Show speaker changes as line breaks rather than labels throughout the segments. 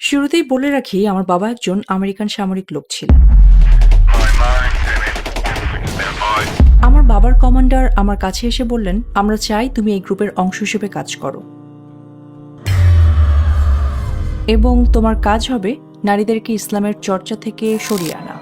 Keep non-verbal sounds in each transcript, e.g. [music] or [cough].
শুরুতেই বলে রাখি, আমার বাবা একজন আমেরিকান সামরিক লোক ছিলেন। আমার বাবার কমান্ডার আমার কাছে এসে বললেন, আমরা চাই তুমি এই গ্রুপের অংশ হিসেবে কাজ করো। এবং তোমার কাজ হবে নারীদেরকে ইসলামের চর্চা থেকে সরিয়ে আনা।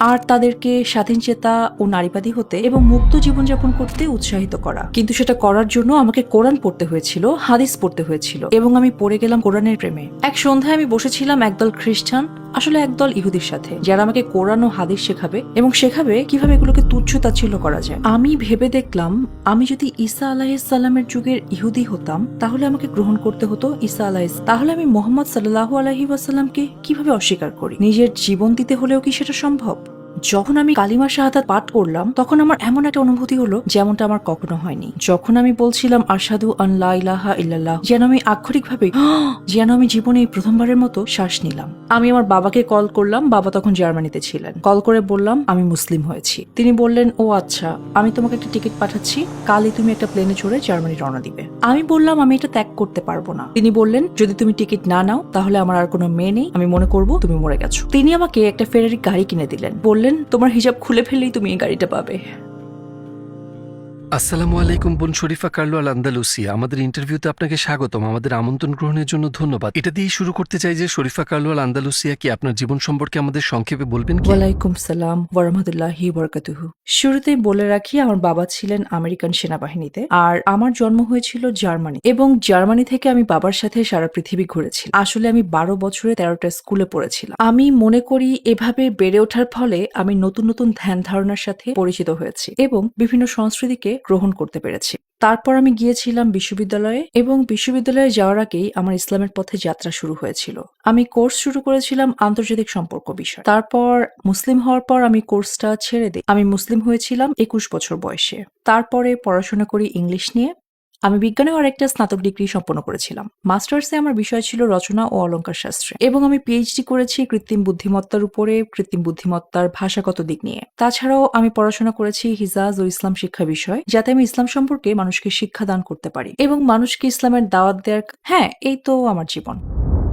আর তাদেরকে স্বাধীন চেতা ও নারীবাদী হতে এবং মুক্ত জীবনযাপন করতে উৎসাহিত করা। কিন্তু সেটা করার জন্য আমাকে কোরআন পড়তে হয়েছিল, হাদিস পড়তে হয়েছিল এবং আমি পড়ে গেলাম কোরআনের প্রেমে। এক সন্ধ্যায় আমি বসেছিলাম একদল খ্রিস্টান, আসলে একদল ইহুদির সাথে, যারা আমাকে কোরআন ও হাদিস শেখাবে এবং শেখাবে কীভাবে এগুলোকে তুচ্ছ তাচ্ছিল্য করা যায়। আমি ভেবে দেখলাম, আমি যদি ঈসা আলাহিসাল্লামের যুগের ইহুদি হতাম, তাহলে আমাকে গ্রহণ করতে হতো ঈসা আলাহ তাহলে আমি মোহাম্মদ সাল্লাহ আলহি ওয়াসাল্লামকে কীভাবে অস্বীকার করি? নিজের জীবন দিতে হলেও কি সেটা সম্ভব? যখন আমি কালিমা শাহাদাত পাঠ করলাম, তখন আমার এমন একটা অনুভূতি হলো যেমনটা আমার কখনো হয়নি। যখন আমি বলছিলাম আসাদু আল্লাহ ইলাহা ইল্লাল্লাহ যেন আমি আক্ষরিকভাবে [gasps] যেন আমি জীবনে এই প্রথমবারের মতো শ্বাস নিলাম। আমি আমার বাবাকে কল করলাম, বাবা তখন জার্মানিতে ছিলেন। কল করে বললাম, আমি মুসলিম হয়েছি। তিনি বললেন, ও আচ্ছা আমি তোমাকে একটা টিকিট পাঠাচ্ছি, কালই তুমি একটা প্লেনে চড়ে জার্মানি রওনা দিবে। আমি বললাম, আমি এটা ত্যাগ করতে পারব না। তিনি বললেন, যদি তুমি টিকিট না নাও, তাহলে আমার আর কোনো মেয়ে নেই, আমি মনে করব তুমি মরে গেছো। তিনি আমাকে একটা ফেরারি গাড়ি কিনে দিলেন। বললেন তোমার হিসাব খুলে ফেললেই তুমি এই গাড়িটা পাবে।
আসসালামু আলাইকুম বোন শরীফা কার্লো আল আন্দালুসিয়া আমাদের ইন্টারভিউতে আপনাকে স্বাগতম। আমাদের আমন্ত্রণ গ্রহণের জন্য ধন্যবাদ। এটা দিয়েই শুরু করতে চাই যে শরীফা কার্লো আল আন্দালুসিয়া কি আপনার জীবন সম্পর্কে আমাদের সংক্ষেপে বলবেন
ওয়ালাইকুম সালাম ওরহমতুল্লাহি বরকাতুহু। শুরুতেই বলে রাখি, আমার বাবা ছিলেন আমেরিকান সেনাবাহিনীতে আর আমার জন্ম হয়েছিল জার্মানি এবং জার্মানি থেকে আমি বাবার সাথে সারা পৃথিবী ঘুরেছি আসলে আমি বারো বছরে তেরোটা স্কুলে পড়েছিলাম। আমি মনে করি এভাবে বেড়ে ওঠার ফলে আমি নতুন নতুন ধ্যান ধারণার সাথে পরিচিত হয়েছি এবং বিভিন্ন সংস্কৃতিকে গ্রহণ করতে পেরেছি। তারপর আমি গিয়েছিলাম বিশ্ববিদ্যালয়ে এবং বিশ্ববিদ্যালয়ে যাওয়ার আগেই আমার ইসলামের পথে যাত্রা শুরু হয়েছিল। আমি কোর্স শুরু করেছিলাম আন্তর্জাতিক সম্পর্ক বিষয়। তারপর মুসলিম হওয়ার পর আমি কোর্সটা ছেড়ে দিই আমি মুসলিম হয়েছিলাম একুশ বছর বয়সে। তারপরে পড়াশোনা করি ইংলিশ নিয়ে। আমি বিজ্ঞানে আরেকটা স্নাতক ডিগ্রি সম্পন্ন করেছিলাম। মাস্টার্সে আমার বিষয় ছিল রচনা ও অলঙ্কার শাস্ত্রে এবং আমি পিএইচডি করেছি কৃত্রিম বুদ্ধিমত্তার উপরে, কৃত্রিম বুদ্ধিমত্তার ভাষাগত দিক নিয়ে। তাছাড়াও আমি পড়াশোনা করেছি হিজাজ ও ইসলাম শিক্ষা বিষয়, যাতে আমি ইসলাম সম্পর্কে মানুষকে শিক্ষা দান করতে পারি এবং মানুষকে ইসলামের দাওয়াত দেওয়ার হ্যাঁ এই তো আমার জীবন।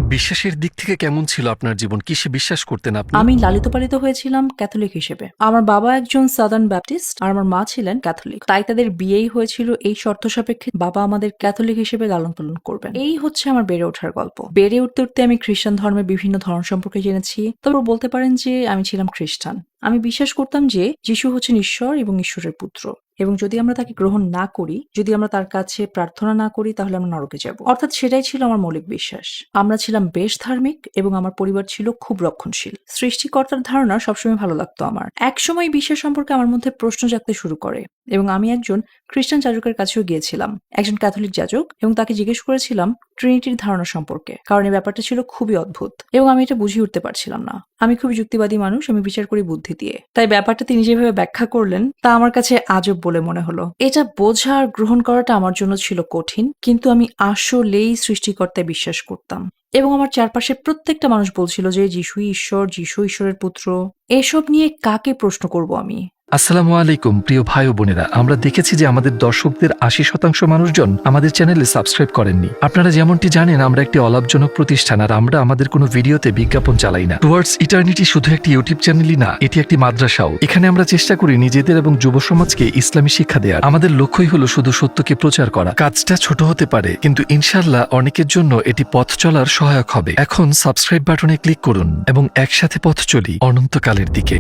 বিশ্বাসের দিক থেকে কেমন ছিল আপনার জীবন? কিসে বিশ্বাস করতেন আপনি?
আমি লালিত পালিত হয়েছিলাম ক্যাথলিক হিসেবে। আমার বাবা একজন সাদার্ন ব্যাপটিস্ট আর আমার মা ছিলেন ক্যাথলিক। তাই তাদের বিয়েই হয়েছিল এই শর্ত সাপেক্ষে বাবা আমাদের ক্যাথলিক হিসেবে লালন পালন করবেন। এই হচ্ছে আমার বেড়ে ওঠার গল্প। বেড়ে উঠতে উঠতে আমি খ্রিস্টান ধর্মের বিভিন্ন ধর্ম সম্পর্কে জেনেছি। তারপর বলতে পারেন যে আমি ছিলাম খ্রিস্টান। আমি বিশ্বাস করতাম যে যিশু হচ্ছেন ঈশ্বর এবং ঈশ্বরের পুত্র। এবং যদি আমরা তাকে গ্রহণ না করি, যদি আমরা তার কাছে প্রার্থনা না করি, তাহলে আমরা নরকে যাব। অর্থাৎ সেটাই ছিল আমার মৌলিক বিশ্বাস। আমরা ছিলাম বেশ ধার্মিক এবং আমার পরিবার ছিল খুব রক্ষণশীল। সৃষ্টিকর্তার ধারণা সবসময় ভালো লাগতো আমার। একসময় বিশ্বাস সম্পর্কে আমার মধ্যে প্রশ্ন জাগতে শুরু করে। এবং আমি একজন খ্রিস্টান যাজকের কাছেও গিয়েছিলাম, একজন ক্যাথলিক যাজক, এবং তাকে জিজ্ঞেস করেছিলাম ট্রিনিটির ধারণা সম্পর্কে। কারণ এই ব্যাপারটা ছিল খুবই অদ্ভুত, এবং আমি এটা বুঝিয়ে উঠতে পারছিলাম না। আমি খুবই যুক্তিবাদী মানুষ, আমি বিচার করি বুদ্ধি দিয়ে। তাই ব্যাপারটা তিনি যেভাবে ব্যাখ্যা করলেন, তা আমার কাছে আজব বলে মনে হলো। এটা বোঝা আর গ্রহণ করাটা আমার জন্য ছিল কঠিন, কিন্তু আমি আসলেই সৃষ্টিকর্তায় বিশ্বাস করতাম। এবং আমার চারপাশে প্রত্যেকটা মানুষ বলছিল যে, যিশুই ঈশ্বর, যিশু ঈশ্বরের পুত্র, এসব নিয়ে কাকে প্রশ্ন করব আমি?
আসসালামু আলাইকুম, প্রিয় ভাই ও বোনেরা। আমরা দেখেছি যে আমাদের দর্শকদের আশি শতাংশ মানুষজন আমাদের চ্যানেলে সাবস্ক্রাইব করেননি। আপনারা যেমনটি জানেন, আমরা একটি অলাভজনক প্রতিষ্ঠান আর আমরা আমাদের কোনো ভিডিওতে বিজ্ঞাপন চালাই না। টুয়ার্ডস ইটার্নিটি শুধু একটি ইউটিউব চ্যানেলই না, এটি একটি মাদ্রাসাও। এখানে আমরা চেষ্টা করি নিজেদের এবং যুব সমাজকে ইসলামী শিক্ষা দেওয়ার আমাদের লক্ষ্যই হলো শুধু সত্যকে প্রচার করা। কাজটা ছোট হতে পারে, কিন্তু ইনশাল্লাহ অনেকের জন্য এটি পথ চলার সহায়ক হবে। এখন সাবস্ক্রাইব বাটনে ক্লিক করুন এবং একসাথে পথ চলি অনন্তকালের দিকে।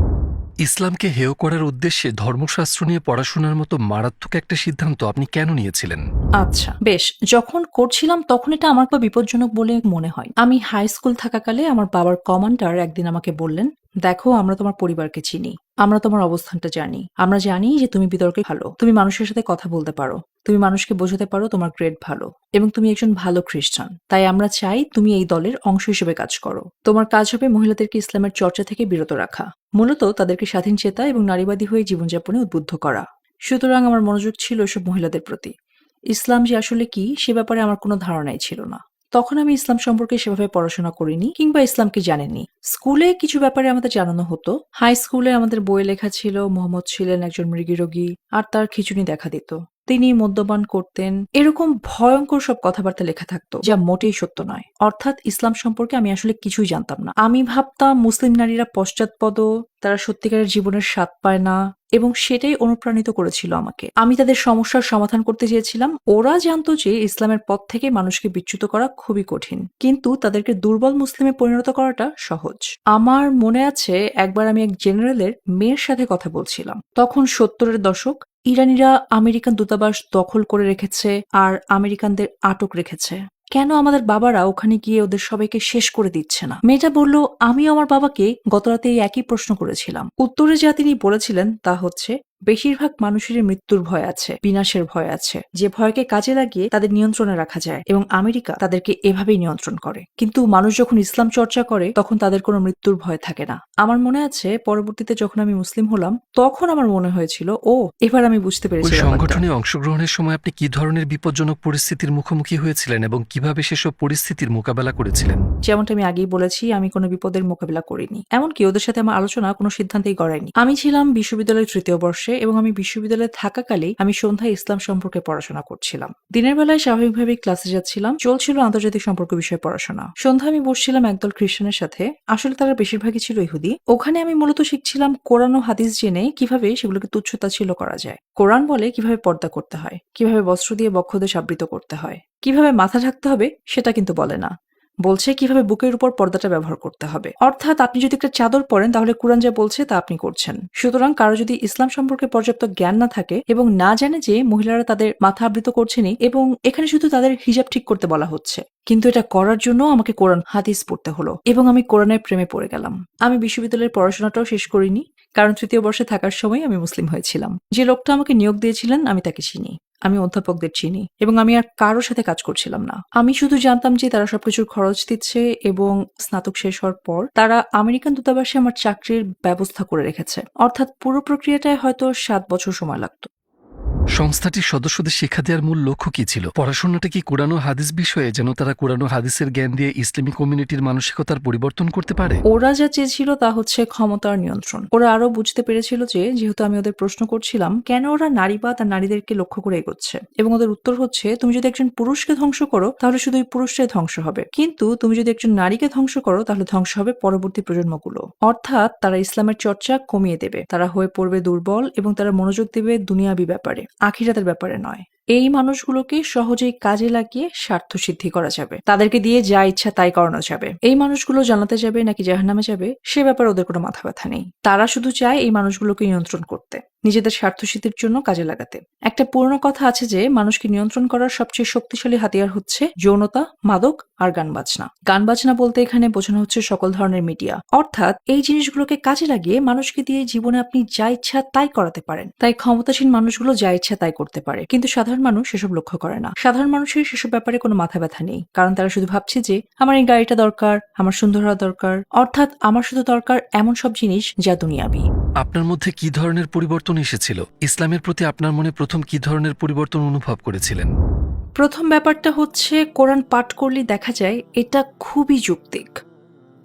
ইসলামকে হেয় করার উদ্দেশ্যে ধর্মশাস্ত্র নিয়ে পড়াশোনার মতো মারাত্মক একটা সিদ্ধান্ত আপনি কেন নিয়েছিলেন?
আচ্ছা বেশ। যখন করছিলাম, তখন এটা আমার বিপজ্জনক বলে মনে হয়। আমি হাই স্কুল থাকাকালে আমার বাবার কমান্ডার একদিন আমাকে বললেন দেখো, আমরা তোমার পরিবারকে চিনি। আমরা তোমার অবস্থানটা জানি। আমরা জানি যে তুমি বিতর্কে ভালো। তুমি মানুষের সাথে কথা বলতে পারো। তুমি মানুষকে বোঝাতে পারো তোমার গ্রেড ভালো। এবং তুমি একজন ভালো খ্রিস্টান। তাই আমরা চাই তুমি এই দলের অংশ হিসেবে কাজ করো। তোমার কাজ হবে মহিলাদেরকে ইসলামের চর্চা থেকে বিরত রাখা। মূলত তাদেরকে স্বাধীন চেতা এবং নারীবাদী হয়ে জীবনযাপনে উদ্বুদ্ধ করা। সুতরাং আমার মনোযোগ ছিল এসব মহিলাদের প্রতি। ইসলাম যে আসলে কি, সে ব্যাপারে আমার কোনো ধারণাই ছিল না। তখন আমি ইসলাম সম্পর্কে সেভাবে পড়াশোনা করিনি কিংবা ইসলামকে জানিনি। স্কুলে কিছু ব্যাপারে আমাদের জানানো হতো। হাই স্কুলে আমাদের বইয়ে লেখা ছিল, মোহাম্মদ ছিলেন একজন মৃগী রোগী আর তার খিচুনি দেখা দিত। তিনি মদ্যপান করতেন। এরকম ভয়ঙ্কর সব কথাবার্তা লেখা থাকতো, যা মোটেই সত্য নয়। অর্থাৎ ইসলাম সম্পর্কে আমি আসলে কিছুই জানতাম না। আমি ভাবতাম মুসলিম নারীরা পশ্চাৎপদ, তারা সত্যিকারের জীবনের স্বাদ পায় না, এবং সেটাই অনুপ্রাণিত করেছিল আমাকে। আমি তাদের সমস্যার সমাধান করতে চেয়েছিলাম। ওরা জানতো যে ইসলামের পথ থেকে মানুষকে বিচ্যুত করা খুবই কঠিন, কিন্তু তাদেরকে দুর্বল মুসলিমে পরিণত করাটা সহজ। আমার মনে আছে, একবার আমি এক জেনারেলের মেয়ের সাথে কথা বলছিলাম। তখন সত্তরের দশক ইরানিরা আমেরিকান দূতাবাস দখল করে রেখেছে আর আমেরিকানদের আটক রেখেছে। কেন আমাদের বাবারা ওখানে গিয়ে ওদের সবাইকে শেষ করে দিচ্ছে না? মেয়েটা বলল আমি আমার বাবাকে গতরাতে এই একই প্রশ্ন করেছিলাম। উত্তরে যা তিনি বলেছিলেন তা হচ্ছে বেশিরভাগ মানুষেরই মৃত্যুর ভয় আছে বিনাশের ভয় আছে। যে ভয়কে কাজে লাগিয়ে তাদের নিয়ন্ত্রণে রাখা যায় এবং আমেরিকা তাদেরকে এভাবেই নিয়ন্ত্রণ করে। কিন্তু মানুষ যখন ইসলাম চর্চা করে তখন তাদের কোনো মৃত্যুর ভয় থাকে না। আমার মনে আছে পরবর্তীতে যখন আমি মুসলিম হলাম তখন আমার মনে হয়েছিল ও এবার আমি বুঝতে পেরেছি
সংগঠনে অংশগ্রহণের সময় আপনি কি ধরনের বিপজ্জনক পরিস্থিতির মুখোমুখি হয়েছিলেন এবং কীভাবে সেসব পরিস্থিতির মোকাবেলা করেছিলেন?
যেমনটা আমি আগেই বলেছি আমি কোনো বিপদের মোকাবিলা করিনি। এমনকি ওদের সাথে আমার আলোচনা কোনো সিদ্ধান্তেই গড়ায়নি। আমি ছিলাম বিশ্ববিদ্যালয়ের তৃতীয় বর্ষে। এবং আমি বিশ্ববিদ্যালয়ে থাকাকালেই আমি সন্ধ্যায় ইসলাম সম্পর্কে পড়াশোনা করছিলাম। দিনের বেলায় স্বাভাবিকভাবে ক্লাসে যাচ্ছিলাম। চলছিল আন্তর্জাতিক সম্পর্ক বিষয়ে পড়াশোনা। সন্ধ্যা আমি বসছিলাম একদল খ্রিস্টানের সাথে। আসলে তারা বেশিরভাগই ছিল ইহুদি। ওখানে আমি মূলত শিখছিলাম কোরআন ও হাদিস জেনে কীভাবে সেগুলোকে তুচ্ছতাচ্ছিল্য করা যায়। কোরআন বলে কীভাবে পর্দা করতে হয়, কীভাবে বস্ত্র দিয়ে বক্ষদেশ আবৃত করতে হয়, কীভাবে মাথা ঢাকতে হবে সেটা কিন্তু বলে না। বলছে কীভাবে বুকের উপর পর্দাটা ব্যবহার করতে হবে। অর্থাৎ আপনি যদি একটা চাদর পরেন, তাহলে কোরআন যা বলছে তা আপনি করছেন। সুতরাং কারও যদি ইসলাম সম্পর্কে পর্যাপ্ত জ্ঞান না থাকে এবং না জানে যে মহিলারা তাদের মাথা আবৃত করছেনি এবং এখানে শুধু তাদের হিজাব ঠিক করতে বলা হচ্ছে, কিন্তু এটা করার জন্য আমাকে কোরআন হাদিস পড়তে হলো এবং আমি কোরআনের প্রেমে পড়ে গেলাম। আমি বিশ্ববিদ্যালয়ের পড়াশোনাটাও শেষ করিনি, কারণ তৃতীয় বর্ষে থাকার সময় আমি মুসলিম হয়েছিলাম। যে লোকটা আমাকে নিয়োগ দিয়েছিলেন, আমি তাকে চিনি। আমি অধ্যাপকদের চিনি এবং আমি আর কারোর সাথে কাজ করছিলাম না। আমি শুধু জানতাম যে তারা সবকিছুর খরচ দিচ্ছে এবং স্নাতক শেষ হওয়ার পর তারা আমেরিকান দূতাবাসে আমার চাকরির ব্যবস্থা করে রেখেছে। অর্থাৎ পুরো প্রক্রিয়াটায় হয়তো সাত বছর সময় লাগতো।
সংস্থাটির সদস্যদের শিক্ষা দেওয়ার মূল লক্ষ্য কি ছিল? পড়াশোনাটা কি কোরআন হাদিস বিষয়ে, যেন তারা কোরআন হাদিসের জ্ঞান দিয়ে ইসলামী কমিউনিটির মানসিকতার পরিবর্তন করতে পারে?
ওরা যা চেয়েছিল তা হচ্ছে ক্ষমতার নিয়ন্ত্রণ। ওরা আরও বুঝতে পেরেছিল যে, যেহেতু আমি ওদের প্রশ্ন করছিলাম, কেন ওরা নারীবাদ আর নারীদেরকে লক্ষ্য করে এগোচ্ছে? এবং ওদের উত্তর হচ্ছে, তুমি যদি একজন পুরুষকে ধ্বংস করো, তাহলে শুধু ওই পুরুষটাই ধ্বংস হবে। কিন্তু তুমি যদি একজন নারীকে ধ্বংস করো, তাহলে ধ্বংস হবে পরবর্তী প্রজন্মগুলো। অর্থাৎ তারা ইসলামের চর্চা কমিয়ে দেবে। তারা হয়ে পড়বে দুর্বল এবং তারা মনোযোগ দেবে দুনিয়াবি ব্যাপারে। আখিরাতের ব্যাপারে নয়। এই মানুষগুলোকে সহজেই কাজে লাগিয়ে স্বার্থ সিদ্ধি করা যাবে। তাদেরকে দিয়ে যা ইচ্ছা তাই করানো যাবে। এই মানুষগুলো জানাতে যাবে নাকি জাহান্নামে যাবে, সে ব্যাপারে ওদের কোনো মাথা ব্যথা নেই। তারা শুধু চায় এই মানুষগুলোকে নিয়ন্ত্রণ করতে, নিজেদের স্বার্থ সিদ্ধির জন্য কাজে লাগাতে। একটা পুরনো কথা আছে যে, মানুষকে নিয়ন্ত্রণ করার সবচেয়ে শক্তিশালী হাতিয়ার হচ্ছে যৌনতা, মাদক আর গান বাজনা। গান বাজনা বলতে এখানে বোঝানো হচ্ছে সকল ধরনের মিডিয়া। অর্থাৎ এই জিনিসগুলোকে কাজে লাগিয়ে মানুষকে দিয়ে জীবনে আপনি যা ইচ্ছা তাই করাতে পারেন। তাই ক্ষমতাসীন মানুষগুলো যা ইচ্ছা তাই করতে পারে। কিন্তু সাধারণ মানুষ সেসব লক্ষ্য করে না। সাধারণ মানুষের সেসব ব্যাপারে কোনো মাথা ব্যথা নেই। কারণ তারা শুধু ভাবছে যে আমার এই গাড়িটা দরকার আমার সুন্দর হওয়া দরকার। অর্থাৎ আমার শুধু দরকার এমন সব জিনিস যা দুনিয়াবি।
আপনার মধ্যে কি ধরনের পরিবর্তন এসেছিল? ইসলামের প্রতি আপনার মনে প্রথম কি ধরনের পরিবর্তন অনুভব করেছিলেন?
প্রথম ব্যাপারটা হচ্ছে কোরআন পাঠ করলে দেখা যায় এটা খুবই যৌক্তিক।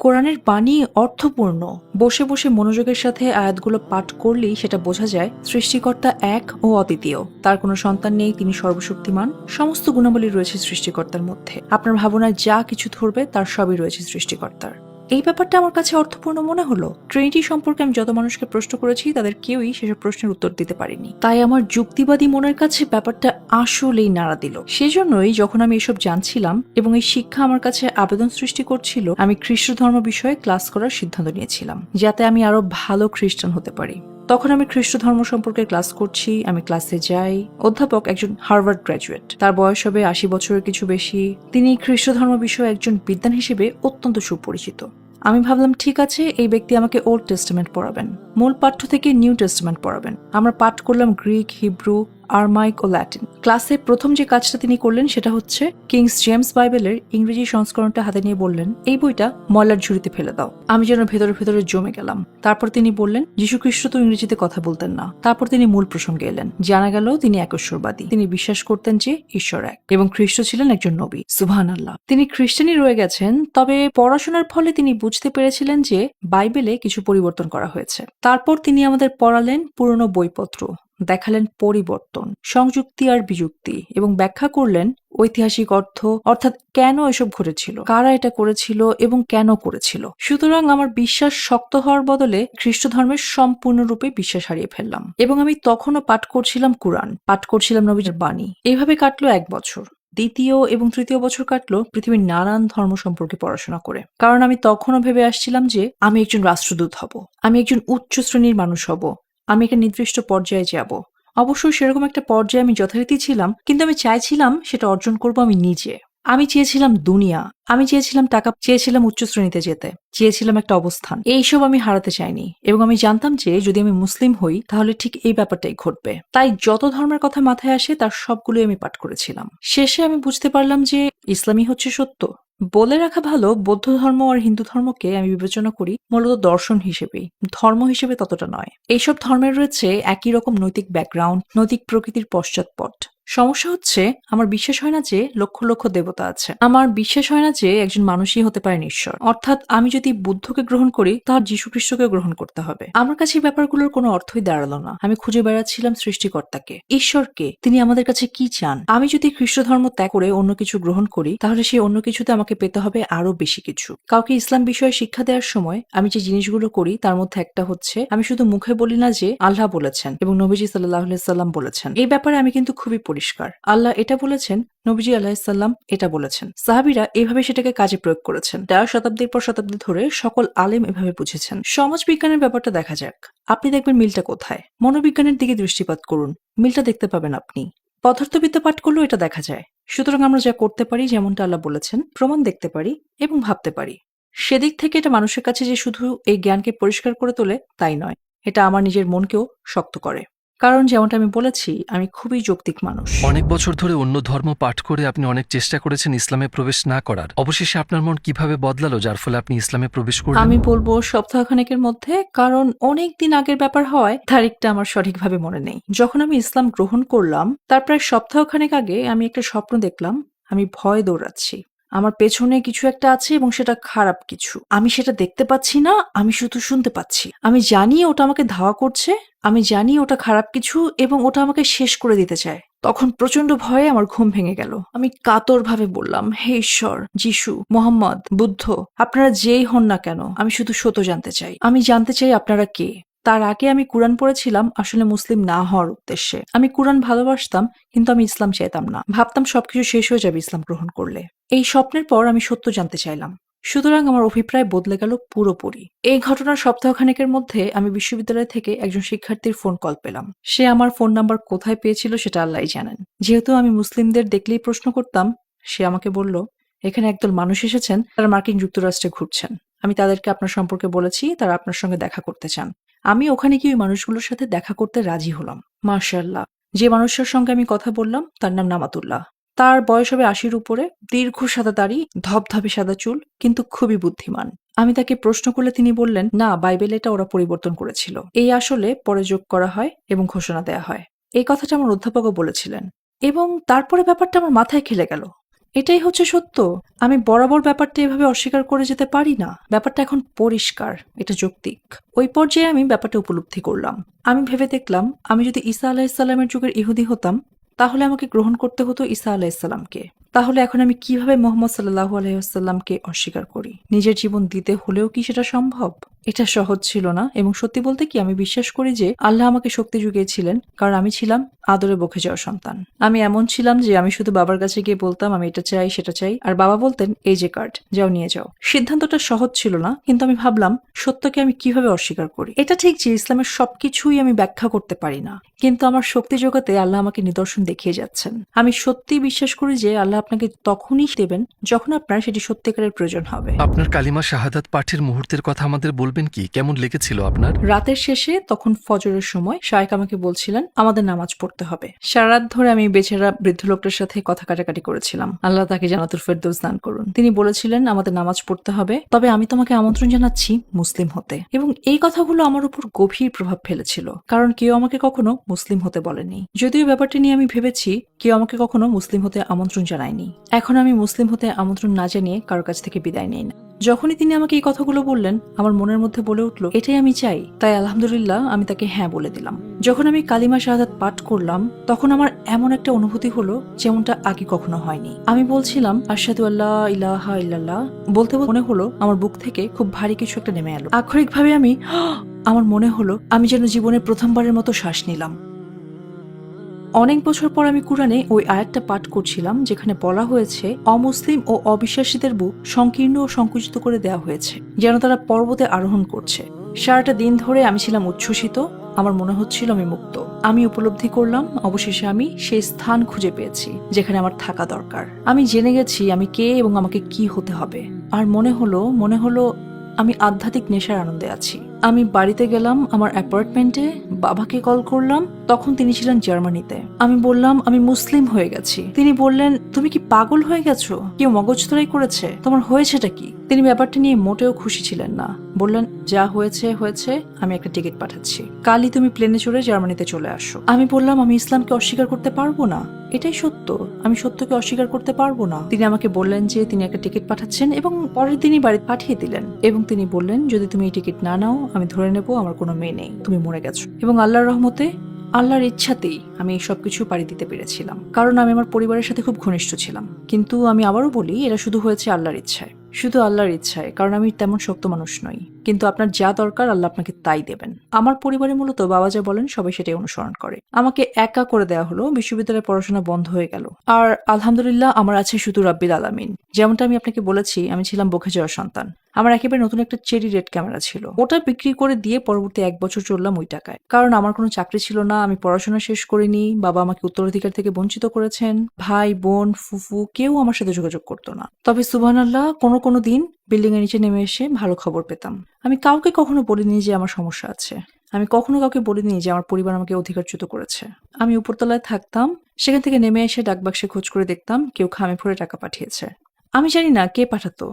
কোরআনের বাণী অর্থপূর্ণ। বসে বসে মনোযোগের সাথে আয়াতগুলো পাঠ করলেই সেটা বোঝা যায়, সৃষ্টিকর্তা এক ও অদ্বিতীয়। তার কোনো সন্তান নেই, তিনি সর্বশক্তিমান। সমস্ত গুণাবলী রয়েছে সৃষ্টিকর্তার মধ্যে। আপনার ভাবনায় যা কিছু ধরবে, তার সবই রয়েছে সৃষ্টিকর্তার। এই ব্যাপারটা আমার কাছে অর্থপূর্ণ মনে হলো। ট্রিনিটি সম্পর্কে আমি যত মানুষকে প্রশ্ন করেছি, তাদের কেউই সেসব প্রশ্নের উত্তর দিতে পারেনি। তাই আমার যুক্তিবাদী মনের কাছে ব্যাপারটা আসলেই নাড়া দিল। সেজন্যই যখন আমি এসব জানছিলাম এবং এই শিক্ষা আমার কাছে আবেদন সৃষ্টি করছিল, আমি খ্রিস্ট ধর্ম বিষয়ে ক্লাস করার সিদ্ধান্ত নিয়েছিলাম, যাতে আমি আরও ভালো খ্রিস্টান হতে পারি। তখন আমি খ্রিস্ট ধর্ম সম্পর্কে ক্লাস করছি, আমি ক্লাসে যাই। অধ্যাপক একজন হার্ভার্ড গ্র্যাজুয়েট তার বয়স হবে আশি বছরের কিছু বেশি। তিনি খ্রিস্ট ধর্ম বিষয়ে একজন বিদ্যান হিসেবে অত্যন্ত সুপরিচিত। আমি ভাবলাম, ঠিক আছে, এই ব্যক্তি আমাকে ওল্ড টেস্টমেন্ট পড়াবেন। মূল পাঠ্য থেকে নিউ টেস্টমেন্ট পড়াবেন। আমরা পাঠ করলাম গ্রিক হিব্রু আরমাইক ও ল্যাটিন ক্লাসে প্রথম যে কাজটা তিনি করলেন সেটা হচ্ছে কিংস জেমস বাইবেলের ইংরেজি সংস্করণটা হাতে নিয়ে বললেন, এই বইটা ময়লার ঝুড়িতে ফেলে দাও। আমি যেন ভেতরে ভেতরে জমে গেলাম। তারপর তিনি বললেন খ্রিস্ট তো ইংরেজিতে কথা বলতেন না। তারপর তিনি মূল প্রসঙ্গে এলেন। জানা গেল তিনি একশ্বরবাদী। তিনি বিশ্বাস করতেন যে ঈশ্বর এক এবং খ্রিস্ট ছিলেন একজন নবী। সুবহান আল্লাহ তিনি খ্রিস্টানই রয়ে গেছেন, তবে পড়াশোনার ফলে তিনি বুঝতে পেরেছিলেন যে বাইবেলে কিছু পরিবর্তন করা হয়েছে। তারপর তিনি আমাদের পড়ালেন পুরনো বইপত্র দেখালেন পরিবর্তন, সংযুক্তি আর বিযুক্তি এবং ব্যাখ্যা করলেন ঐতিহাসিক অর্থ, অর্থাৎ কেন এসব ঘটেছিল, কারা এটা করেছিল এবং কেন করেছিল। সুতরাং আমার বিশ্বাস শক্ত হওয়ার বদলে খ্রিস্ট ধর্মের সম্পূর্ণরূপে বিশ্বাস হারিয়ে ফেললাম এবং আমি তখনও পাঠ করছিলাম কুরআন, পাঠ করছিলাম নবীজের বাণী। এইভাবে কাটলো এক বছর। দ্বিতীয় এবং তৃতীয় বছর কাটলো পৃথিবীর নানান ধর্ম সম্পর্কে পড়াশোনা করে। কারণ আমি তখনও ভেবে আসছিলাম যে আমি একজন রাষ্ট্রদূত হব, আমি একজন উচ্চ শ্রেণির মানুষ হব আমি একটা নির্দিষ্ট পর্যায়ে যাব। অবশ্য সেরকম একটা পর্যায়ে আমি যথারীতি ছিলাম, কিন্তু আমি চাইছিলাম সেটা অর্জন করব আমি নিজে। আমি চেয়েছিলাম দুনিয়া, আমি চেয়েছিলাম টাকা, চেয়েছিলাম উচ্চ শ্রেণীতে যেতে, চেয়েছিলাম একটা অবস্থান। এইসব আমি হারাতে চাইনি এবং আমি জানতাম যে যদি আমি মুসলিম হই, তাহলে ঠিক এই ব্যাপারটাই ঘটবে। তাই যত ধর্মের কথা মাথায় আসে, তার সবগুলোই আমি পাঠ করেছিলাম। শেষে আমি বুঝতে পারলাম যে ইসলামই হচ্ছে সত্য। বলে রাখা ভালো, বৌদ্ধ ধর্ম আর হিন্দু ধর্মকে আমি বিবেচনা করি মূলত দর্শন হিসেবেই। ধর্ম হিসেবে ততটা নয়। এইসব ধর্মের রয়েছে একই রকম নৈতিক ব্যাকগ্রাউন্ড নৈতিক প্রকৃতির পশ্চাৎপট সমস্যা হচ্ছে, আমার বিশ্বাস হয় না যে লক্ষ লক্ষ দেবতা আছে। আমার বিশ্বাস হয় না যে একজন মানুষই হতে পারে ঈশ্বর। অর্থাৎ আমি যদি বুদ্ধকে গ্রহণ করি তাহলে যীশু খ্রিস্টকে গ্রহণ করতে হবে। আমার কাছে এই ব্যাপারগুলোর কোনো অর্থই দাঁড়াল না। আমি খুঁজে বেড়াচ্ছিলাম সৃষ্টিকর্তাকে। ঈশ্বরকে তিনি আমাদের কাছে কি চান? আমি যদি খ্রিস্ট ধর্ম ত্যাগ করে অন্য কিছু গ্রহণ করি, তাহলে সেই অন্য কিছুতে আমাকে পেতে হবে আরও বেশি কিছু। কাউকে ইসলাম বিষয়ে শিক্ষা দেওয়ার সময় আমি যে জিনিসগুলো করি, তার মধ্যে একটা হচ্ছে, আমি শুধু মুখে বলি না যে, আল্লাহ বলেছেন এবং নবীজি সাল্লাহ সাল্লাম বলেছেন। এই ব্যাপারে আমি কিন্তু খুবই পরিষ্কার। আল্লাহ এটা বলেছেন, নবীজি আলাহিসাল্লাম এটা বলেছেন। সাহাবিরা এইভাবে সেটাকে কাজে প্রয়োগ করেছেন। দেড় শতাব্দীর পর শতাব্দী ধরে সকল আলেম এভাবে বুঝেছেন। সমাজ বিজ্ঞানের ব্যাপারটা দেখা যাক। আপনি দেখবেন মিলটা কোথায়? মনোবিজ্ঞানের দিকে দৃষ্টিপাত করুন। মিলটা দেখতে পাবেন আপনি। পদার্থবিদ্যা পাঠ করলেও এটা দেখা যায়। সুতরাং আমরা যা করতে পারি, যেমনটা আল্লাহ বলেছেন, প্রমাণ দেখতে পারি এবং ভাবতে পারি। সেদিক থেকে এটা মানুষের কাছে যে শুধু এই জ্ঞানকে পরিষ্কার করে তোলে, তাই নয়। এটা আমার নিজের মনকেও শক্ত করে। কারণ যেমনটা আমি বলেছি আমি খুবই যৌক্তিক মানুষ।
অনেক বছর ধরে অন্য ধর্ম পাঠ করে আপনি অনেক চেষ্টা করেছেন ইসলামে প্রবেশ না করার। অবশেষে আপনার মন কীভাবে বদলালো যার ফলে আপনি ইসলামে প্রবেশ করলেন?
আমি বলব সপ্তাহখানেকের মধ্যে কারণ অনেক দিন আগের ব্যাপার হওয়ায় তারিখটা আমার সঠিকভাবে মনে নেই। যখন আমি ইসলাম গ্রহণ করলাম তার প্রায় সপ্তাহখানেক আগে আমি একটা স্বপ্ন দেখলাম আমি ভয় দৌড়াচ্ছি। আমার পেছনে কিছু একটা আছে এবং সেটা খারাপ কিছু। আমি সেটা দেখতে পাচ্ছি না, আমি শুধু শুনতে পাচ্ছি। আমি জানি ওটা আমাকে ধাওয়া করছে, আমি জানি ওটা খারাপ কিছু এবং ওটা আমাকে শেষ করে দিতে চায়। তখন প্রচণ্ড ভয়ে আমার ঘুম ভেঙে গেল। আমি কাতর ভাবে বললাম, হে ঈশ্বর, যিশু, মোহাম্মদ, বুদ্ধ, আপনারা যেই হন না কেন, আমি শুধু সত্য জানতে চাই। আমি জানতে চাই আপনারা কে? তার আগে আমি কোরআন পড়েছিলাম, আসলে মুসলিম না হওয়ার উদ্দেশ্যে। আমি কোরআন ভালোবাসতাম, কিন্তু আমি ইসলাম চাইতাম না। ভাবতাম সবকিছু শেষ হয়ে যাবে ইসলাম গ্রহণ করলে। এই স্বপ্নের পর আমি সত্য জানতে চাইলাম। সুতরাং আমার অভিপ্রায় বদলে গেল পুরোপুরি। এই ঘটনার সপ্তাহখানেকের মধ্যে আমি বিশ্ববিদ্যালয় থেকে একজন শিক্ষার্থীর ফোন কল পেলাম। সে আমার ফোন নাম্বার কোথায় পেয়েছিল সেটা আল্লাহ জানেন। যেহেতু আমি মুসলিমদের দেখলেই প্রশ্ন করতাম, সে আমাকে বলল, এখানে একদল মানুষ এসেছেন, তারা মার্কিন যুক্তরাষ্ট্রে ঘুরছেন। আমি তাদেরকে আপনার সম্পর্কে বলেছি, তারা আপনার সঙ্গে দেখা করতে চান। আমি ওখানে গিয়ে ওই মানুষগুলোর সাথে দেখা করতে রাজি হলাম। মার্শাল্লাহ যে মানুষটার সঙ্গে আমি কথা বললাম, তার নাম নামাতুল্লাহ। তার বয়স হবে আশির উপরে, দীর্ঘ সাদা দাড়ি ধপধপে সাদা চুল, কিন্তু খুবই বুদ্ধিমান। আমি তাকে প্রশ্ন করলে তিনি বললেন, না, বাইবেল এটা ওরা পরিবর্তন করেছিল। এই আসলে পরে যোগ করা হয় এবং ঘোষণা দেয়া হয়। এই কথাটা আমার অধ্যাপকও বলেছিলেন। এবং তারপরে ব্যাপারটা আমার মাথায় খেলে গেল। এটাই হচ্ছে সত্য। আমি বরাবর ব্যাপারটা এভাবে অস্বীকার করে যেতে পারি না। ব্যাপারটা এখন পরিষ্কার, এটা যৌক্তিক। ওই পর্যায়ে আমি ব্যাপারটা উপলব্ধি করলাম। আমি ভেবে দেখলাম, আমি যদি ঈসা আলাহিসাল্লামের যুগের ইহুদি হতাম, তাহলে আমাকে গ্রহণ করতে হতো ঈসা আলাহিসাল্লামকে তাহলে এখন আমি কীভাবে মোহাম্মদ সাল্লাহু আলাইসাল্লামকে অস্বীকার করি? নিজের জীবন দিতে হলেও কি সেটা সম্ভব? এটা সহজ ছিল না এবং সত্যি বলতে কি আমি বিশ্বাস করি যে আল্লাহ আমাকে শক্তি জুগিয়েছিলেন, কারণ আমি ছিলাম আদরে বকে যাওয়া সন্তান। আমি এমন ছিলাম যে আমি শুধু বাবার কাছে গিয়ে বলতাম, আমি এটা চাই, সেটা চাই। আর বাবা বলতেন, এই যে কার্ড, যাও নিয়ে যাও। সিদ্ধান্তটা সহজ ছিল না, কিন্তু আমি ভাবলাম, সত্যকে আমি কীভাবে অস্বীকার করি? এটা ঠিক যে ইসলামের সবকিছুই আমি ব্যাখ্যা করতে পারি না, কিন্তু আমার শক্তি জোগাতে আল্লাহ আমাকে নিদর্শন দেখিয়ে যাচ্ছেন। আমি সত্যি বিশ্বাস করি যে আল্লাহ আপনাকে তখনই দেবেন যখন আপনার সেটি সত্যিকারের প্রয়োজন হবে।
আপনার কালিমা শাহাদাত পাঠের মুহূর্তের কথা আমাদের বলবেন কি? কেমন লেগেছিল আপনার?
রাতের শেষে তখন ফজরের সময় শায়েক আমাকে বলছিলেন, আমাদের নামাজ পড়তে হবে। সারা রাত ধরে আমি বেচারা বৃদ্ধ লোকটার সাথে কথা কাটাকাটি করেছিলাম। আল্লাহ তাকে জানাতুল ফেরদৌস দান করুন। তিনি বলেছিলেন, আমাদের নামাজ পড়তে হবে। তবে আমি তোমাকে আমন্ত্রণ জানাচ্ছি মুসলিম হতে। এবং এই কথাগুলো আমার উপর গভীর প্রভাব ফেলেছিল, কারণ কেউ আমাকে কখনো মুসলিম হতে বলেনি। যদিও ব্যাপারটি নিয়ে আমি ভেবেছি, কেউ আমাকে কখনো মুসলিম হতে আমন্ত্রণ জানায়নি। এখন আমি মুসলিম হতে আমন্ত্রণ না জানিয়ে কারোর কাছ থেকে বিদায় নেই। না যখনই তিনি আমাকে এই কথাগুলো বললেন, আমার মনের মধ্যে বলে উঠল, এটাই আমি চাই। তাই আলহামদুলিল্লাহ আমি তাকে হ্যাঁ বলে দিলাম। যখন আমি কালিমা শাহাদাত পাঠ করলাম, তখন আমার এমন একটা অনুভূতি হলো যেমনটা আগে কখনো হয়নি। আমি বলছিলাম, আশহাদু আল্লাহ ইলাহা ইল্লাল্লাহ। বলতে বলতে মনে হলো আমার বুক থেকে খুব ভারী কিছু একটা নেমে এলো। আক্ষরিকভাবে আমি, [gasps] আমার মনে হলো আমি যেন জীবনে প্রথমবারের মতো শ্বাস নিলাম। অনেক বছর পর আমি কোরআনে ওই আয়াতটা পাঠ করছিলাম, যেখানে বলা হয়েছে, অমুসলিম ও অবিশ্বাসীদের বুক সংকীর্ণ ও সংকুচিত করে দেওয়া হয়েছে, যেন তারা পর্বতে আরোহণ করছে। সারাটা দিন ধরে আমি ছিলাম উচ্ছ্বসিত, আমার মনে হচ্ছিল আমি মুক্ত। আমি উপলব্ধি করলাম, অবশেষে আমি সেই স্থান খুঁজে পেয়েছি, যেখানে আমার থাকা দরকার। আমি জেনে গেছি আমি কে এবং আমাকে কি হতে হবে। আর মনে হলো মনে হলো আমি আধ্যাত্মিক নেশার আনন্দে আছি। আমি বাড়িতে গেলাম, আমার অ্যাপার্টমেন্টে বাবাকে কল করলাম, তখন তিনি ছিলেন জার্মানিতে। আমি বললাম, আমি মুসলিম হয়ে গেছি। তিনি বললেন, তুমি কি পাগল হয়ে গেছো? কেউ মগজতরাই করেছে? তোমার হয়েছেটা কি? তিনি ব্যাপারটা নিয়ে মোটেও খুশি ছিলেন না। বললেন, যা হয়েছে হয়েছে, আমি একটা টিকিট পাঠাচ্ছি। কালই তুমি প্লেনে চড়ে জার্মানিতে চলে আসো। আমি বললাম, আমি ইসলামকে অস্বীকার করতে পারব না। এটাই সত্য। আমি সত্যকে অস্বীকার করতে পারব না। তিনি আমাকে বললেন যে, তিনি একটা টিকিট পাঠাচ্ছেন এবং পরের দিনই বাড়ি পাঠিয়ে দিলেন। এবং তিনি বললেন, যদি তুমি এই টিকিট না নাও, আমি ধরে নেব, আমার কোনো মেয়ে নেই। তুমি মরে গেছো। এবং আল্লাহর রহমতে, আল্লাহর ইচ্ছাতেই আমি এই সবকিছু পাড়ি দিতে পেরেছিলাম। কারণ আমি আমার পরিবারের সাথে খুব ঘনিষ্ঠ ছিলাম। কিন্তু আমি আবারও বলি, এটা শুধু হয়েছে আল্লাহর ইচ্ছায়। শুধু আল্লাহর ইচ্ছায়, কারণ আমি তেমন শক্ত মানুষ নই। কিন্তু আপনার যা দরকার আল্লাহ আপনাকে তাই দেবেন। আমার পরিবারে মূলত বাবা যা বলেন, সবাই সেটাই অনুসরণ করে। আমাকে একা করে দেওয়া হলো বিশ্ববিদ্যালয়ে পড়াশোনা বন্ধ হয়ে গেল। আর আলহামদুলিল্লাহ, আমার আছে শুধু রাব্বিল আলামিন। যেমনটা আমি আপনাকে বলেছি, আমি ছিলাম বকে যাওয়ার সন্তান। আমার একেবারে নতুন একটা চেরি রেড ক্যামেরা ছিল। ওটা বিক্রি করে দিয়ে পরবর্তী এক বছর চললাম ওই টাকায়। কারণ আমার কোনো চাকরি ছিল না, আমি পড়াশোনা শেষ করিনি, বাবা আমাকে উত্তরাধিকার থেকে বঞ্চিত করেছেন, ভাই, বোন, ফুফু, কেউ আমার সাথে যোগাযোগ করতো না। তবে সুবহান আল্লাহ কোনো কোনো দিন বিল্ডিং এর নিচে নেমে এসে ভালো খবর পেতাম। আমি কাউকে কখনো বলিনি যে আমার সমস্যা আছে। আমি কখনো কাউকে বলিনি যে আমার পরিবার আমাকে অধিকারচ্যুত করেছে। আমি উপরতলায় থাকতাম, সেখান থেকে নেমে এসে ডাকবাক্সে খোঁজ করে দেখতাম কেউ খামে ভরে টাকা পাঠিয়েছে। আমি জানি না কে পাঠাতো।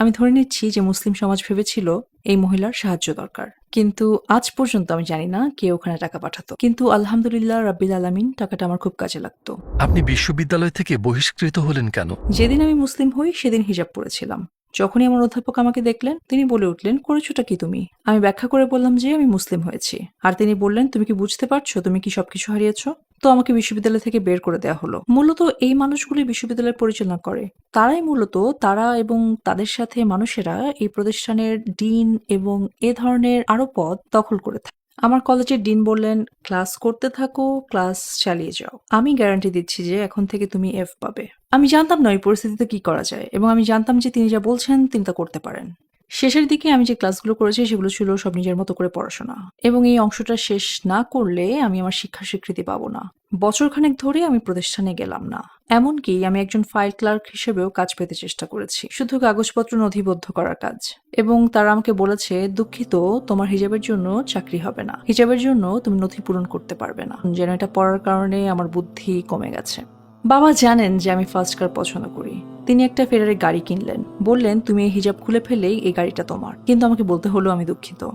আমি ধরে নিচ্ছি যে মুসলিম সমাজ ভেবেছিল এই মহিলার সাহায্য দরকার। কিন্তু আজ পর্যন্ত আমি জানি না কে ওখানে টাকা পাঠাতো। কিন্তু আলহামদুলিল্লাহ রাব্বিল আলামিন টাকাটা আমার খুব কাজে লাগতো।
আপনি বিশ্ববিদ্যালয় থেকে বহিষ্কৃত হলেন কেন?
যেদিন আমি মুসলিম হই সেদিন হিজাব পড়েছিলাম। যখনই আমার অধ্যাপক আমাকে দেখলেন তিনি বলে উঠলেন করেছোটা কি তুমি? আমি ব্যাখ্যা করে বললাম যে আমি মুসলিম হয়েছি। আর তিনি বললেন তুমি কি বুঝতে পারছ? তুমি কি সবকিছু হারিয়েছো? তো আমাকে বিশ্ববিদ্যালয় থেকে বের করে দেওয়া হলো। মূলত এই মানুষগুলি বিশ্ববিদ্যালয় পরিচালনা করে। তারাই মূলত তারা এবং তাদের সাথে মানুষেরা এই প্রতিষ্ঠানের ডিন এবং এ ধরনের আরও পদ দখল করে থাকে। আমার কলেজের ডিন বললেন, ক্লাস করতে থাকো, ক্লাস চালিয়ে যাও। আমি গ্যারান্টি দিচ্ছি যে এখন থেকে তুমি এফ পাবে। আমি জানতাম না এই পরিস্থিতিতে কি করা যায় এবং আমি জানতাম যে তিনি যা বলছেন তিনি তা করতে পারেন। শেষের দিকে আমি যে ক্লাসগুলো করেছি, সেগুলো ছিল সব নিজের মতো করে পড়াশোনা। এবং এই অংশটা শেষ না করলে আমি আমার শিক্ষা স্বীকৃতি পাবো না। বছরখানেক ধরে আমি প্রতিষ্ঠানে গেলাম না। এমনকি আমি একজন ফাইল ক্লার্ক হিসেবেও কাজ পেতে চেষ্টা করেছি। শুধু কাগজপত্র নথিবদ্ধ করার কাজ। এবং তারা আমাকে বলেছে, দুঃখিত, তোমার হিজাবের জন্য চাকরি হবে না। হিজাবের জন্য তুমি নথি পূরণ করতে পারবে না। যেন এটা পড়ার কারণে আমার বুদ্ধি কমে গেছে। বাবা জানেন যে আমি ফার্স্ট কার পছন্দ করি। তিনি একটা ফেরারে গাড়ি কিনলেন। বললেন, তুমি এই হিজাব খুলে ফেলেই এই গাড়িটা তোমার। কিন্তু আমাকে বলতে হলো, আমি দুঃখিত।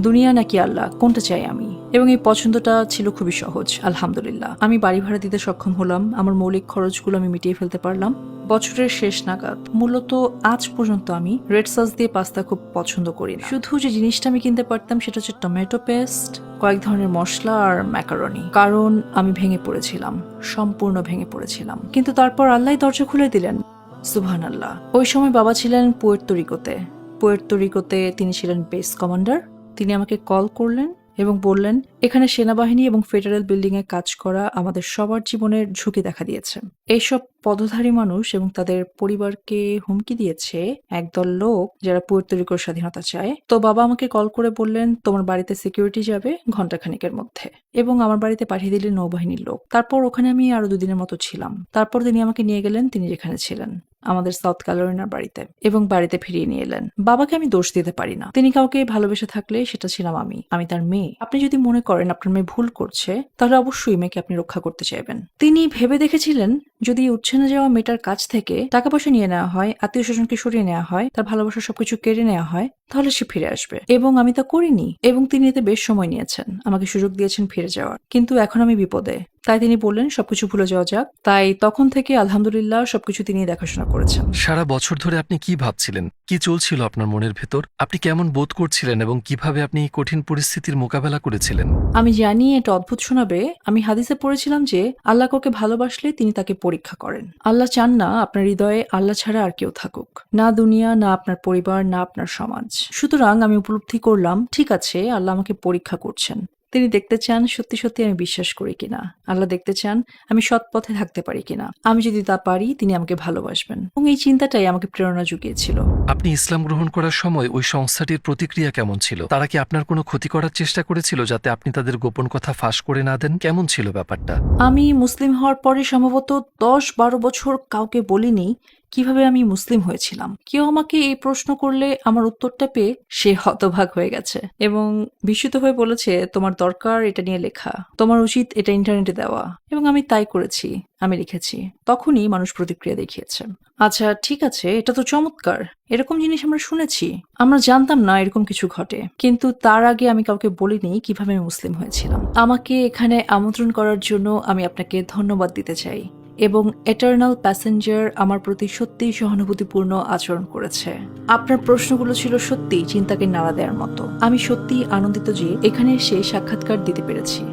দুনিয়া নাকি আল্লাহ? কোনটা চাই আমি? এবং এই পছন্দটা ছিল খুবই সহজ, আলহামদুলিল্লাহ। আমি বাড়ি ভাড়া দিতে সক্ষম হলাম, আমার মৌলিক খরচগুলো আমি মিটিয়ে ফেলতে পারলাম। বছরের শেষ নাগাদ, মূলত আজ পর্যন্ত আমি রেড সস দিয়ে পাস্তা খুব পছন্দ করি না। শুধু যে জিনিসটা আমি কিনতে পারতাম, সেটা হচ্ছে টমেটো পেস্ট, কয়েক ধরনের মশলা আর ম্যাকারনি। কারণ আমি ভেঙে পড়েছিলাম, সম্পূর্ণ ভেঙে পড়েছিলাম। কিন্তু তারপর আল্লাহ দরজা খুলে দিলেন। সুবহান আল্লাহ ওই সময় বাবা ছিলেন পুয়ের্তরিকোতে পুয়ের্তরিকোতে তিনি ছিলেন বেস কমান্ডার। তিনি আমাকে কল করলেন এবং বললেন এখানে সেনাবাহিনী এবং ফেডারেল বিল্ডিং এ কাজ করা আমাদের সবার জীবনের ঝুঁকি দেখা দিয়েছে। এইসব পদধারী মানুষ এবং তাদের পরিবারকে হুমকি দিয়েছে একদল লোক যারা পুয়ের্তরিকোর স্বাধীনতা চায়। তো বাবা আমাকে কল করে বললেন, তোমার বাড়িতে সিকিউরিটি যাবে ঘন্টাখানিকের মধ্যে। এবং আমার বাড়িতে পাঠিয়ে দিলেন নৌবাহিনীর লোক। তারপর ওখানে আমি আরও দুদিনের মতো ছিলাম। তারপর তিনি আমাকে নিয়ে গেলেন, তিনি যেখানে ছিলেন, আমাদের সাউথ ক্যালোরিনার বাড়িতে এবং বাড়িতে ফিরিয়ে নিয়ে এলেন। বাবাকে আমি দোষ দিতে পারি না। তিনি কাউকে ভালোবেসে থাকলে সেটা ছিলাম আমি আমি তার মেয়ে। আপনি যদি মনে করেন আপনার মেয়ে ভুল করছে তাহলে অবশ্যই মেয়েকে আপনি রক্ষা করতে চাইবেন। তিনি ভেবে দেখেছিলেন যদি উচ্ছে না যাওয়া মেয়েটার কাছ থেকে টাকা পয়সা নিয়ে নেওয়া হয় আত্মীয় স্বজনকে সরিয়ে নেওয়া হয় তার ভালোবাসা সবকিছু কেড়ে নেওয়া হয় তাহলে সে ফিরে আসবে। এবং আমি তা করিনি এবং তিনি এতে বেশ সময় নিয়েছেন আমাকে সুযোগ দিয়েছেন ফিরে যাওয়ার। কিন্তু এখন আমি বিপদে। তাই তিনি বললেন সবকিছু ভুলে যাওয়া যাক। তাই তখন থেকে আলহামদুলিল্লাহ সবকিছু তিনি দেখাশোনা করেছেন।
সারা বছর ধরে আপনি কি ভাবছিলেন? কি চলছিল আপনার মনের ভেতর? আপনি কেমন বোধ করছিলেন এবং কীভাবে আপনি এই কঠিন পরিস্থিতির মোকাবেলা করেছিলেন?
আমি জানি এটা অদ্ভুত শোনাবে। আমি হাদিসে পড়েছিলাম যে আল্লাহ কাউকে ভালোবাসলে তিনি তাকে পরীক্ষা করেন। আল্লাহ চান না আপনার হৃদয়ে আল্লাহ ছাড়া আর কেউ থাকুক। না দুনিয়া, না আপনার পরিবার, না আপনার সমাজ। সুতরাং আমি উপলব্ধি করলাম, ঠিক আছে, আল্লাহ আমাকে পরীক্ষা করছেন। তিনি দেখতে চান সত্যি সত্যি আমি বিশ্বাস করি কিনা। আল্লাহ দেখতে চান আমি সৎ পথে থাকতে পারি কিনা। আমি যদি তা পারি তিনি আমাকে ভালোবাসবেন। এবং এই চিন্তাটাই আমাকে প্রেরণা জুগিয়েছিল।
আপনি ইসলাম গ্রহণ করার সময় ওই সংস্থাটির প্রতিক্রিয়া কেমন ছিল? তারা কি আপনার কোনো ক্ষতি করার চেষ্টা করেছিল যাতে আপনি তাদের গোপন কথা ফাঁস করে না দেন? কেমন ছিল ব্যাপারটা?
আমি মুসলিম হওয়ার পরে সম্ভবত দশ বারো বছর কাউকে বলিনি কীভাবে আমি মুসলিম হয়েছিলাম? কেউ আমাকে এই প্রশ্ন করলে আমার উত্তরটা পেয়ে সে হতভাগ হয়ে গেছে এবং বিস্মিত হয়ে বলেছে, তোমার দরকার এটা নিয়ে লেখা। তোমার উচিত এটা ইন্টারনেটে দেওয়া। এবং আমি তাই করেছি, আমি লিখেছি। তখনই মানুষ প্রতিক্রিয়া দেখিয়েছে। আচ্ছা ঠিক আছে, এটা তো চমৎকার। এরকম জিনিস আমরা শুনেছি। আমরা জানতাম না এরকম কিছু ঘটে। কিন্তু তার আগে আমি কাউকে বলিনি কীভাবে আমি মুসলিম হয়েছিলাম। আমাকে এখানে আমন্ত্রণ করার জন্য আমি আপনাকে ধন্যবাদ দিতে চাই। এবং এটার্নাল প্যাসেঞ্জার আমার প্রতি সত্যিই সহানুভূতিপূর্ণ আচরণ করেছে। আপনার প্রশ্নগুলো ছিল সত্যি চিন্তাকে নাড়া দেওয়ার মতো। আমি সত্যিই আনন্দিত যে এখানে সে সাক্ষাৎকার দিতে পেরেছি।